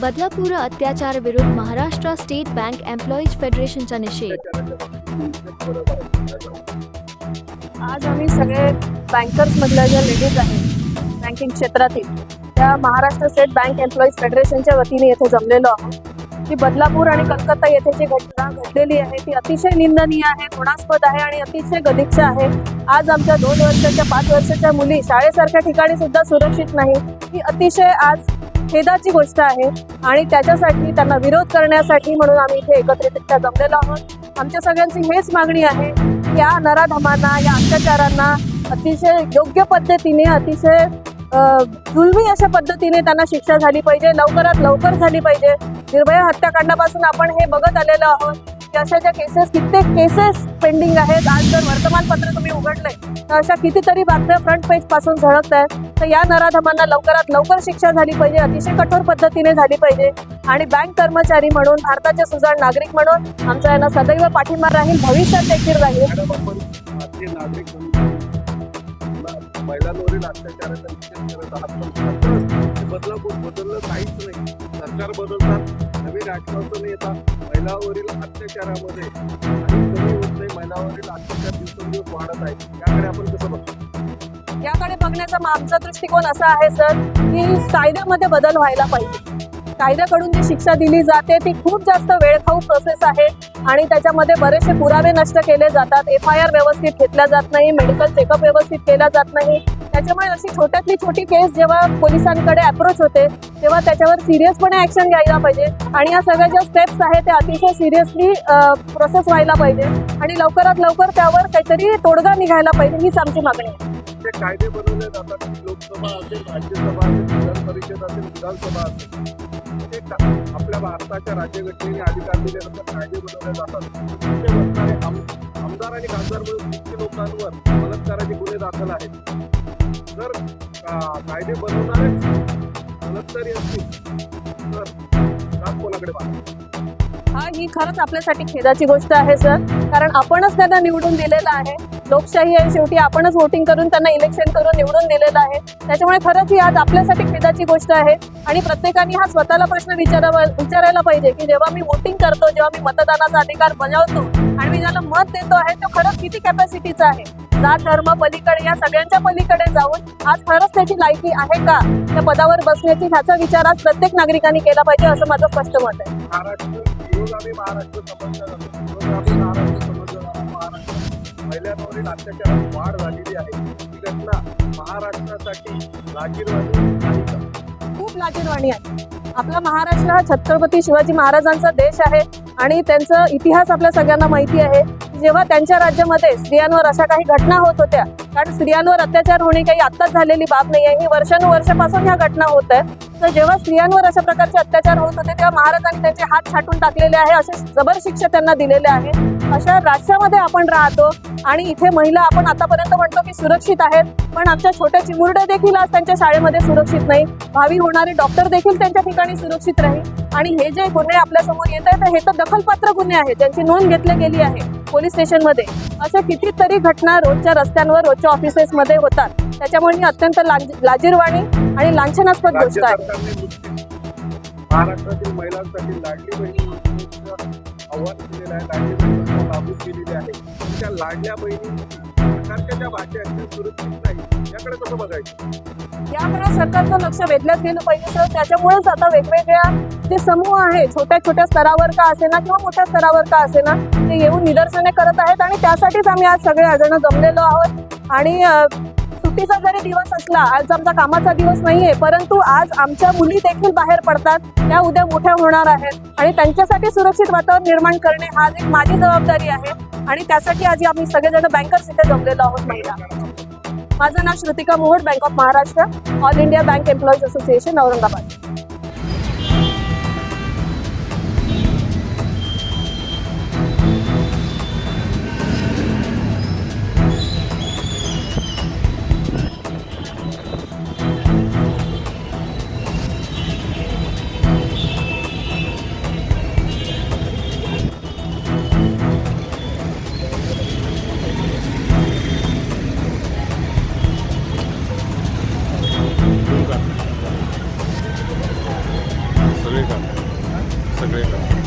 बदलापूर अत्याचार विरुद्ध Maharashtra state bank employees फेडरेशनचा निषेध. आज आम्ही सगळे बँकर्स मधल्या ज्या लेडीज आहेत बँकिंग क्षेत्रातील त्या महाराष्ट्र स्टेट बँक एम्प्लॉईज फेडरेशनच्या वतीने येथे जमलेलो आहोत. की बदलापूर आणि कलकत्ता येथे जी घटना घडलेली आहे ती अतिशय निंदनीय आहे गुणास्पद आहे आणि अतिशय गलिच्छ आहे. आज आमच्या दोन वर्षाच्या पाच वर्षाच्या मुली शाळेसारख्या ठिकाणी सुद्धा सुरक्षित नाही ही अतिशय आज खेदाची गोष्ट आहे आणि त्याच्यासाठी त्यांना विरोध करण्यासाठी म्हणून आम्ही इथे एकत्रितरित्या जमलेलो आहोत. आमच्या सगळ्यांची हेच मागणी आहे की या नराधमांना या अत्याचारांना अतिशय योग्य पद्धतीने अतिशय जुलमी अशा पद्धतीने त्यांना शिक्षा झाली पाहिजे लवकरात लवकर झाली पाहिजे. निर्भया हत्याकांडापासून आपण हे बघत आलेलो आहोत की अशा ज्या केसेस कित्येक केसेस पेंडिंग आहेत. आज जर वर्तमानपत्र तुम्ही उघडले तर अशा कितीतरी बातम्या फ्रंट पेजपासून झळकत आहेत तर या नराधमांना लवकरात लवकर शिक्षा झाली पाहिजे अतिशय कठोर पद्धतीने झाली पाहिजे. आणि बँक कर्मचारी म्हणून भारताचे सुजाण नागरिक म्हणून आमचा यांना सदैव पाठिंबा राहील भविष्यात देखील राहील. नागरिक अत्याचाराचा निषेध करत आहात बदलापूर बदललं काहीच नाही सरकार बदलतात नवीन आश्वासन येतात महिलावरील अत्याचारामध्ये काही कमी होत नाही महिलांवरील अत्याचार दिवसेंदिवस वाढत आहे याकडे आपण कसं बघतो याकडे बघण्याचा आमचा दृष्टिकोन असा आहे सर की कायद्यामध्ये बदल व्हायला पाहिजे. कायद्याकडून जी शिक्षा दिली जाते ती खूप जास्त वेळखाऊ प्रोसेस आहे. आणि त्याच्यामध्ये बरेचसे पुरावे नष्ट केले जातात. एफ आय आर व्यवस्थित घेतल्या जात नाही मेडिकल चेकअप व्यवस्थित केला जात नाही. त्याच्यामुळे अशी छोट्यातली छोटी केस जेव्हा पोलिसांकडे अप्रोच होते तेव्हा त्याच्यावर सिरियसपणे ऍक्शन घ्यायला पाहिजे. आणि या सगळ्या ज्या स्टेप्स आहेत त्या अतिशय सिरियसली प्रोसेस व्हायला पाहिजे. आणि लवकरात लवकर त्यावर काहीतरी तोडगा निघायला पाहिजे हीच आमची मागणी आहे. जे कायदे बनवले जातात लोकसभा असेल राज्यसभा असेल विधान परिषद असेल विधानसभा असेल ते आपल्या भारताच्या राज्यघटनेने अधिकार दिल्यानंतर कायदे बनवले जातात. ते बसणारे आमदार आणि खासदार म्हणून लोकांवर बलात्काराचे गुन्हे दाखल आहेत. जर का- कायदे बनवणारेच बलात्कारी असतील तर जात कोणाकडे पाहतात हा ही खरंच आपल्यासाठी खेदाची गोष्ट आहे सर. कारण आपणच त्यांना निवडून दिलेलं आहे. लोकशाही आहे शेवटी आपणच वोटिंग करून त्यांना इलेक्शन करून निवडून दिलेलं आहे. त्याच्यामुळे खरंच ही आज आपल्यासाठी खेदाची गोष्ट आहे. आणि प्रत्येकाने हा स्वतःला प्रश्न विचारावा विचारायला पाहिजे की जेव्हा मी वोटिंग करतो जेव्हा मी मतदानाचा अधिकार बजावतो आणि मी ज्याला मत देतो आहे तो खरंच किती कॅपॅसिटीचा आहे? जात धर्म पलीकडे या सगळ्यांच्या पलीकडे जाऊन आज खरंच त्याची लायकी आहे का? त्या पदावर बसण्याची ह्याचा विचार आज प्रत्येक नागरिकांनी केला पाहिजे असं माझं स्पष्ट मत आहे. महिलांवरील अत्याचारात वाढ झालेली आहे. ही घटना महाराष्ट्रासाठी लाजीरवाणी का खूप लाजीरवाणी आहे. आपला महाराष्ट्र हा छत्रपती शिवाजी महाराजांचा देश आहे आणि त्यांचा इतिहास आपल्या सगळ्यांना माहिती आहे. जेव्हा त्यांच्या राज्यामध्ये स्त्रियांवर अशा काही घटना होत होत्या कारण स्त्रियांवर अत्याचार होणे काही आत्ताच झालेली बाब नाही आहे ही वर्षानुवर्षापासून ह्या घटना होत आहेत तर जेव्हा स्त्रियांवर अशा प्रकारचे अत्याचार होत होते तेव्हा महाराजांनी त्यांचे हात छाटून टाकलेले आहे असे जबर शिक्षा त्यांना दिलेले आहे. अशा राष्ट्रामध्ये आपण राहतो आणि इथे महिला आपण आतापर्यंत म्हणतो की सुरक्षित आहेत पण आमच्या छोट्या चिमुरड्या देखील आज त्यांच्या शाळेमध्ये सुरक्षित नाही. भावी होणारे डॉक्टर देखील त्यांच्या ठिकाणी सुरक्षित राहील. आणि हे जे गुन्हे आपल्यासमोर येत आहेत हे तर दखलपात्र गुन्हे आहेत ज्यांची नोंद घेतली गेली आहे पोलीस स्टेशनमध्ये. अशा कितीतरी घटना रोजच्या रस्त्यांवर रोजच्या ऑफिसेसमध्ये होतात. त्याच्यामुळे मी अत्यंत लाज- लाजीरवाणी आणि लांछनास्पद गोष्ट आहे. सरकारने नुकतीच महाराष्ट्रातील महिलांसाठी लाडली बहिणी योजनेचं आव्हान केलेलं आहे. लाडली बहीण योजना लागू केलेली आहे. पण त्या लाडल्या बहिणी सरकारच्या ज्या भाषा आहेत त्या सुरक्षित नाही याकडे कसं बघायचं? याकडे सरकारचं लक्ष वेधल्याच गेलं पाहिजे सर. त्याच्यामुळेच आता वेगवेगळ्या जे समूह आहे छोट्या छोट्या स्तरावर का असेना किंवा मोठ्या स्तरावर का असेना ते येऊन निदर्शने करत आहेत. आणि त्यासाठीच आम्ही आज सगळे जण जमलेलो आहोत. आणि सुट्टीचा जरी दिवस असला आज आमचा कामाचा दिवस नाहीये परंतु आज आमच्या मुली देखील बाहेर पडतात. त्या उद्या मोठ्या होणार आहेत. आणि त्यांच्यासाठी सुरक्षित वातावरण निर्माण करणे हा एक माझी जबाबदारी आहे. आणि त्यासाठी आज आम्ही सगळेजण बँकर्स इथे जमलेलो आहोत महिला. माझं नाव Shrutika Mohod bank of Maharashtra all India bank employees association Aurangabad. काम सगळे काम सगळे काम